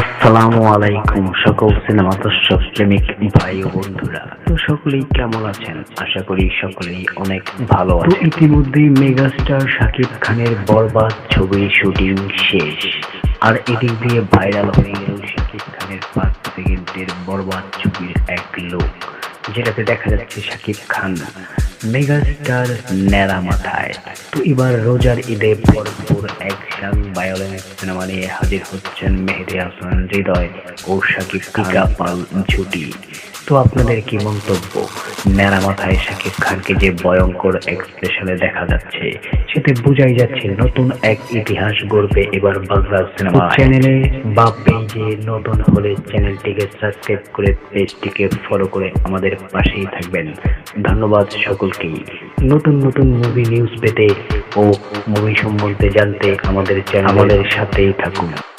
আসসালামু আলাইকুম সকল সিনেমা দর্শক প্রেমিক ভাই ও বন্ধুরা। তো সকলেই কেমন আছেন? আশা করি সকলেই অনেক ভালো আছেন। ইতিমধ্যেই মেগাস্টার শাকিব খানের বরবাদ ছবির শুটিং শেষ। আর এদিক দিয়ে ভাইরাল হয়ে গেল শাকিব খানের পাঁচ সেকেন্ডের বরবাদ ছবির এক লোক যেটাতে দেখা যাচ্ছে শাকিব খান মেগাস্টার ন্যাড়া মাথায়। তো এবার রোজার ঈদে ভরপুর অ্যাকশন ভায়োলেন্স সিনেমা নিয়ে হাজির হচ্ছেন মেহেদি হাসান হৃদয় ও শাকিব টিকা পাল ঝুটি তো আপনাদের কি মন্তব্য? ন্যাড়া মাথায় শাকিব খানকে যে ভয়ঙ্কর এক্সপ্রেশনে দেখা যাচ্ছে সেতে বোঝাই যাচ্ছে নতুন এক ইতিহাস গড়বে এবার বাংলা সিনেমা চ্যানেলে বা পেজে নতুন হলে চ্যানেলটিকে সাবস্ক্রাইব করে পেজটিকে ফলো করে আমাদের পাশেই থাকবেন। ধন্যবাদ সকলকেই। নতুন নতুন মুভি নিউজ পেতে ও মুভি সম্বন্ধে জানতে আমাদের চ্যানেলের সাথেই থাকুন।